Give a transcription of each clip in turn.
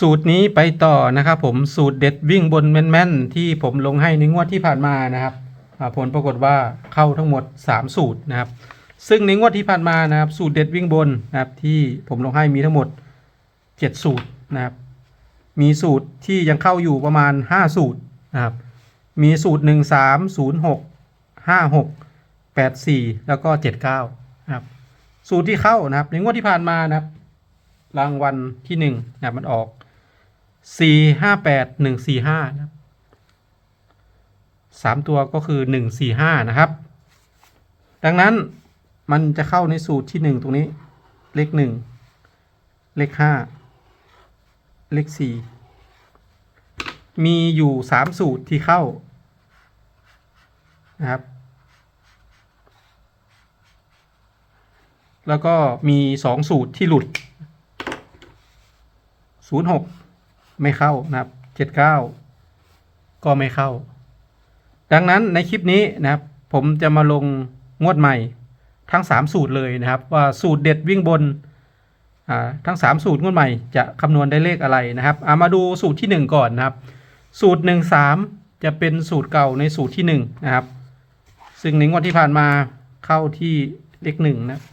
สูตรนี้ไปต่อนะครับผมสูตรเด็ดวิ่งบนแม่นๆ ที่ผมลงให้ในงวดที่ผ่านมานะครับผลปรากฏว่าเข้าทั้งหมด 3 สูตรนะครับ ซึ่งในงวดที่ผ่านมานะครับ สูตรเด็ดวิ่งบนนะครับที่ผมลงให้มีทั้งหมด 7 สูตรนะครับมีสูตรที่ยังเข้าอยู่ประมาณ 5 สูตรนะครับมีสูตร 1 3 0 6 5 6 8 4 แล้วก็ 79นะครับสูตรที่เข้านะครับในงวดที่ผ่านมานะครับรางวัลที่หนึ่งนะครับมันออก สี่ห้าแปดหนึ่งสี่ห้าครับสามตัวก็คือหนึ่งสี่ห้านะครับ ดังนั้นมันจะเข้าในสูตรที่หนึ่งตรงนี้ เลขหนึ่งเลขห้าเลขสี่มีอยู่สามสูตรที่เข้านะครับ แล้วก็มีสองสูตรที่หลุดศูนย์หก ไม่เข้านะครับเจ็ดเก้าก็ไม่เข้า ดังนั้นในคลิปนี้นะครับ ผมจะมาลงงวดใหม่ทั้ง 3 สูตรเลยนะครับ ว่าสูตรเด็ดวิ่งบนอ่าทั้ง 3 สูตรงวดใหม่จะคำนวณได้เลขอะไรนะครับอามาดูสูตรที่ 1 ก่อนนะครับ สูตร 1 3 จะเป็นสูตรเก่าในสูตรที่ 1 นะครับ ซึ่งในงวดที่ผ่านมาเข้าที่เลขหนึ่งนะครับ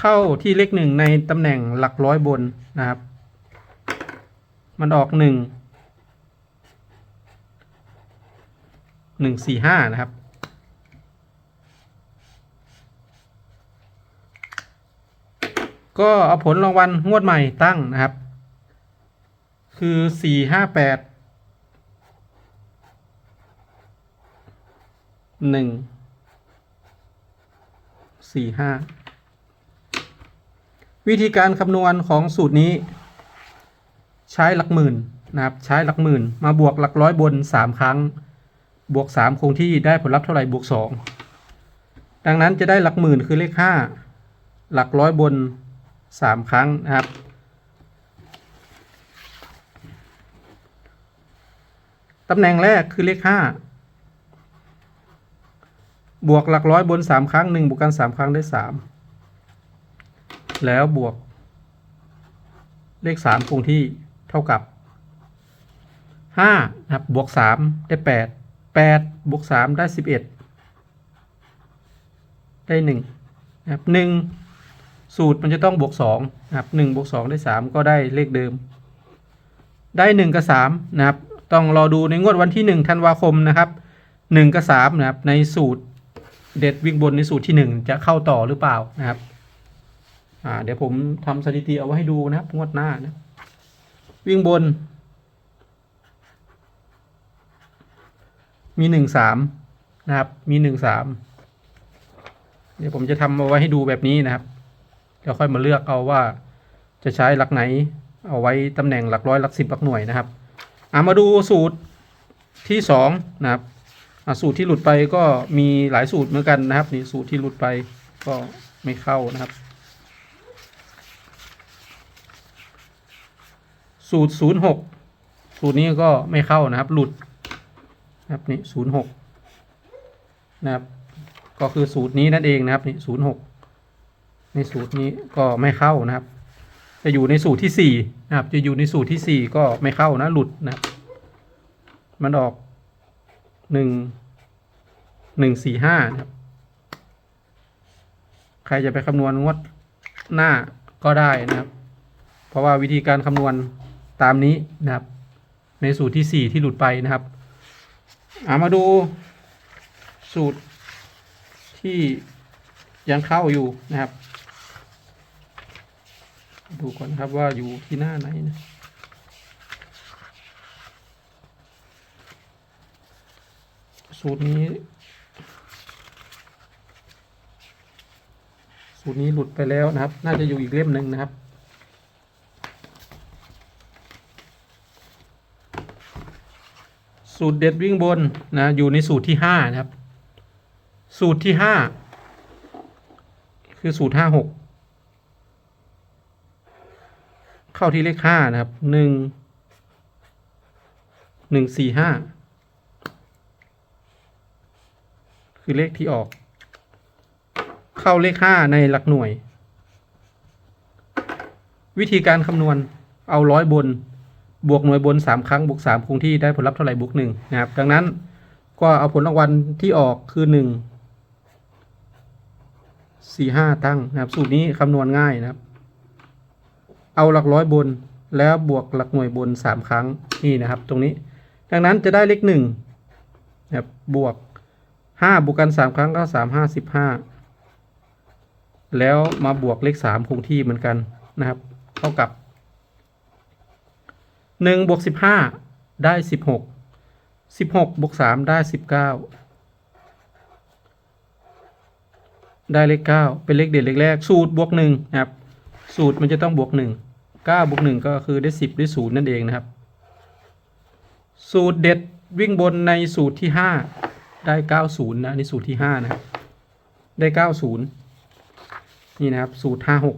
เข้าที่เลขหนึ่งในตำแหน่งหลักร้อยบนนะครับ มันออกหนึ่งหนึ่งสี่ห้านะครับ ก็เอาผลรางวัลงวดใหม่ตั้งนะครับ คือสี่ห้าแปดหนึ่งสี่ห้า วิธีการคำนวณของสูตรนี้ ใช้หลักหมื่นนะครับ ใช้หลักหมื่น มาบวกหลักร้อยบน 3 ครั้ง บวก 3 คงที่ได้ผลลัพธ์เท่าไหร่บวก 2 ดังนั้นจะได้หลักหมื่นคือเลข 5 หลักร้อยบน 3 ครั้งนะครับ ตำแหน่งแรกคือเลข 5 บวกหลักร้อยบน 3 ครั้ง 1 บวกกัน 3 ครั้งได้ 3 แล้วบวก เลขสามคงที่เท่ากับห้านะครับ บวกสามได้แปดแปดบวกสามได้สิบเอ็ดได้หนึ่งนะครับหนึ่งสูตรมันจะต้องบวกสองนะครับหนึ่งบวกสองได้สามก็ได้เลขเดิม ได้หนึ่งกับสามนะครับ ต้องรอดูในงวดวันที่หนึ่งธันวาคมนะครับหนึ่งกับสามนะครับ ในสูตรเด็ดวิ่งบนในสูตรที่หนึ่งจะเข้าต่อหรือเปล่านะครับ อ่าเดี๋ยวผมทำสถิติเอาไว้ให้ดูนะครับงวดหน้านะ วิ่งบน มีหนึ่งสามนะครับ มีหนึ่งสามเดี๋ยวผมจะทำเอาไว้ให้ดูแบบนี้นะครับเดี๋ยวค่อยมาเลือกเอาว่าจะใช้หลักไหน เอาไว้ตำแหน่งหลักร้อยหลักสิบหลักหน่วยนะครับอามาดูสูตรที่สองนะครับสูตรที่หลุดไปก็มีหลายสูตรเหมือนกันนะครับนี่สูตรที่หลุดไปก็ไม่เข้านะครับ สูตรศูนย์หกสูตรนี้ก็ไม่เข้านะครับ หลุดนะครับนี่ศูนย์หกนะครับ ก็คือสูตรนี้นั่นเองนะครับนี่ศูนย์หกในสูตรนี้ก็ไม่เข้านะครับ จะอยู่ในสูตรที่สี่นะครับ จะอยู่ในสูตรที่สี่ก็ไม่เข้านะ หลุดนะครับ มันออกหนึ่งหนึ่งสี่ห้านะครับ ใครจะไปคำนวณงวดหน้าก็ได้นะครับ เพราะว่าวิธีการคำนวณ ตามนี้นะครับ ในสูตรที่ 4 ที่หลุดไปนะครับอามาดูสูตรที่ยังเข้าอยู่นะครับ ดูก่อนครับว่าอยู่ที่หน้าไหนนะสูตรนี้ สูตรนี้หลุดไปแล้วนะครับ น่าจะอยู่อีกเล่มหนึ่งนะครับ สูตรเด็ดวิ่งบนนะอยู่ในสูตรที่ห้านะครับ สูตรที่ห้าคือสูตรห้าหกเข้าที่เลขห้านะครับหนึ่งหนึ่งสี่ห้าคือเลขที่ออก เข้าเลขห้าในหลักหน่วย วิธีการคำนวณเอาร้อยบน บวกหน่วยบน 3 ครั้งบวก3คงที่ได้ผลลัพธ์เท่าไหร่บวก1นะครับ ดังนั้นก็เอาผลรางวัลที่ออกคือ 1 4 5 ตั้งนะครับ สูตรนี้คำนวณง่ายนะครับ เอาหลักร้อยบนแล้วบวกหลักหน่วยบน 3 ครั้งนี่นะครับ ตรงนี้ ดังนั้นจะได้เลข1นะครับบวก 5บวกกัน 3 ครั้งก็ 3 5 15แล้วมาบวกเลข 3 คงที่เหมือนกันนะครับ เท่ากับ หนึ่งบวกสิบห้าได้สิบหกสิบหกบวกสามได้สิบเก้าได้เลขเก้าเป็นเลขเด่นเลขแรก สูตรบวกหนึ่งนะครับ สูตรมันจะต้องบวกหนึ่งเก้าบวกหนึ่งก็คือได้สิบได้ศูนย์นั่นเองนะครับ สูตรเด็ดวิ่งบนในสูตรที่ห้าได้เก้าศูนย์นะนี่สูตรที่ห้านะ ได้เก้าศูนย์นี่นะครับ สูตรห้าหก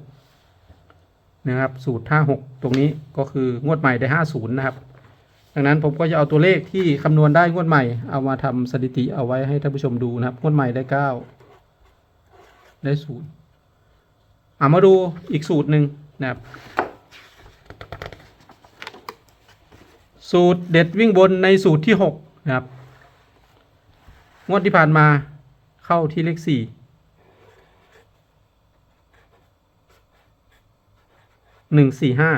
นะครับ สูตร 56 ตรงนี้ก็คืองวดใหม่ได้ 50 นะครับ ดังนั้นผมก็จะเอาตัวเลขที่คำนวณได้งวดใหม่ เอามาทำสถิติเอาไว้ให้ท่านผู้ชมดูนะครับ งวดใหม่ได้ 9 ได้ศูนย์อ่ามาดูอีกสูตรหนึ่งนะครับ สูตรเด็ดวิ่งบนในสูตรที่ 6 นะครับ งวดที่ผ่านมาเข้าที่เลข 4 หนึ่งสี่ห้า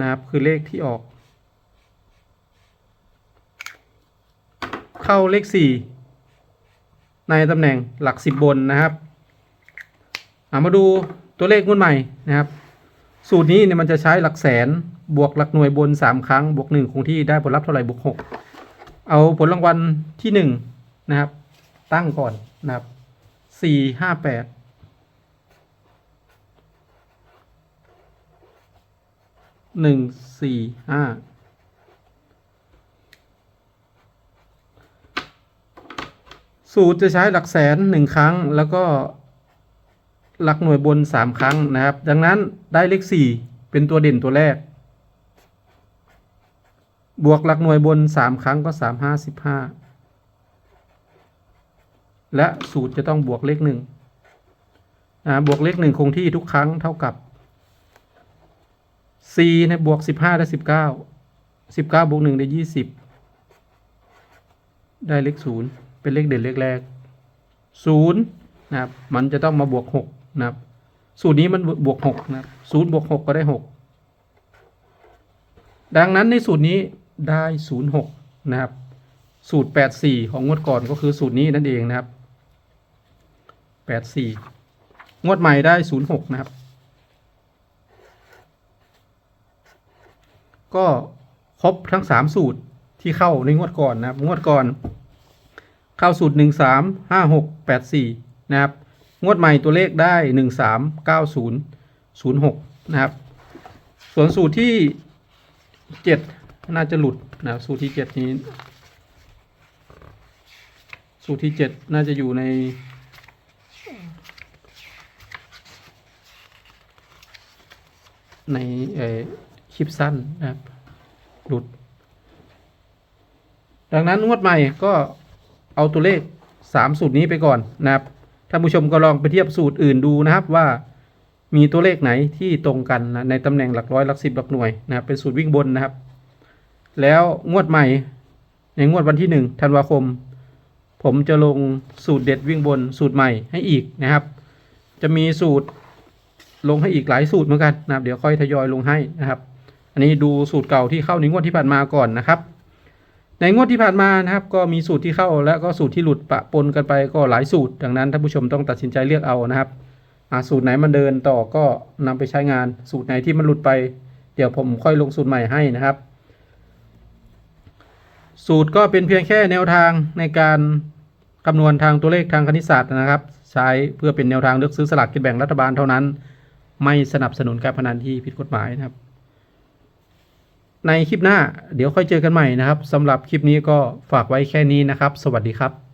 นะครับคือเลขที่ออก เข้าเลขสี่ในตำแหน่งหลักสิบบนนะครับามาดูตัวเลขงวดใหม่นะครับ สูตรนี้เนี่ยมันจะใช้หลักแสนบวกหลักหน่วยบน 3 ครั้ง บวก 1 คงที่ได้ผลลัพธ์เท่าไหร่บวก 6 เอาผลรางวัลที่ 1 นะครับ ตั้งก่อนนะครับ 4 5 8 หนึ่งสี่ห้าสูตรจะใช้หลักแสนหนึ่งครั้ง แล้วก็หลักหน่วยบนสามครั้งนะครับ ดังนั้นได้เลขสี่เป็นตัวเด่นตัวแรก บวกหลักหน่วยบนสามครั้งก็สามห้าสิบห้าและสูตรจะต้องบวกเลขหนึ่งอ่าบวกเลขหนึ่งคงที่ทุกครั้งเท่ากับ สี่เนี่ยบวกสิบห้าได้สิบเก้าสิบเก้าบวกหนึ่งได้ยี่สิบได้เลขศูนย์เป็นเลขเด่นเลขแรกศูนย์นะครับมันจะต้องมาบวกหกนะครับสูตรนี้มันบวกหกนะครับศูนย์บวกหกก็ได้หกดังนั้นในสูตรนี้ได้ศูนย์หกนะครับ สูตรแปดสี่ของงวดก่อนก็คือสูตรนี้นั่นเองนะครับแปดสี่งวดใหม่ได้ศูนย์หกนะครับ ก็ครบทั้งสามสูตรที่เข้าในงวดก่อนนะครับ งวดก่อน เข้าสูตรหนึ่งสามห้าหกแปดสี่นะครับ งวดใหม่ตัวเลขได้หนึ่งสามเก้าศูนย์ศูนย์หกนะครับ ส่วนสูตรที่เจ็ดน่าจะหลุดนะครับสูตรที่เจ็ดนี้สูตรที่เจ็ดน่าจะอยู่ใน ในเอ่อ คลิปสั้นนะครับหลุด ดังนั้นงวดใหม่ก็เอาตัวเลขสามสูตรนี้ไปก่อนนะครับท่านผู้ชมก็ลองไปเทียบสูตรอื่นดูนะครับว่ามีตัวเลขไหนที่ตรงกันนะในตำแหน่งหลักร้อยหลักสิบหลักหน่วยนะครับเป็นสูตรวิ่งบนนะครับ แล้วงวดใหม่ในงวดวันที่หนึ่งธันวาคม ผมจะลงสูตรเด็ดวิ่งบนสูตรใหม่ให้อีกนะครับ จะมีสูตรลงให้อีกหลายสูตรเหมือนกันนะครับ เดี๋ยวค่อยทยอยลงให้นะครับ อันนี้ดูสูตรเก่าที่เข้าในงวดที่ผ่านมาก่อนนะครับ ในงวดที่ผ่านมานะครับ ก็มีสูตรที่เข้าและก็สูตรที่หลุดปะปนกันไปก็หลายสูตร ดังนั้นท่านผู้ชมต้องตัดสินใจเลือกเอานะครับสูตรไหนมันเดินต่อก็นำไปใช้งาน สูตรไหนที่มันหลุดไป เดี๋ยวผมค่อยลงสูตรใหม่ให้นะครับ สูตรก็เป็นเพียงแค่แนวทางในการคำนวณทางตัวเลขทางคณิตศาสตร์นะครับ ใช้เพื่อเป็นแนวทางเลือกซื้อสลากกินแบ่งรัฐบาลเท่านั้น ไม่สนับสนุนการพนันที่ผิดกฎหมายนะครับ ในคลิปหน้า เดี๋ยวค่อยเจอกันใหม่นะครับสำหรับคลิปนี้ก็ฝากไว้แค่นี้นะครับ สวัสดีครับ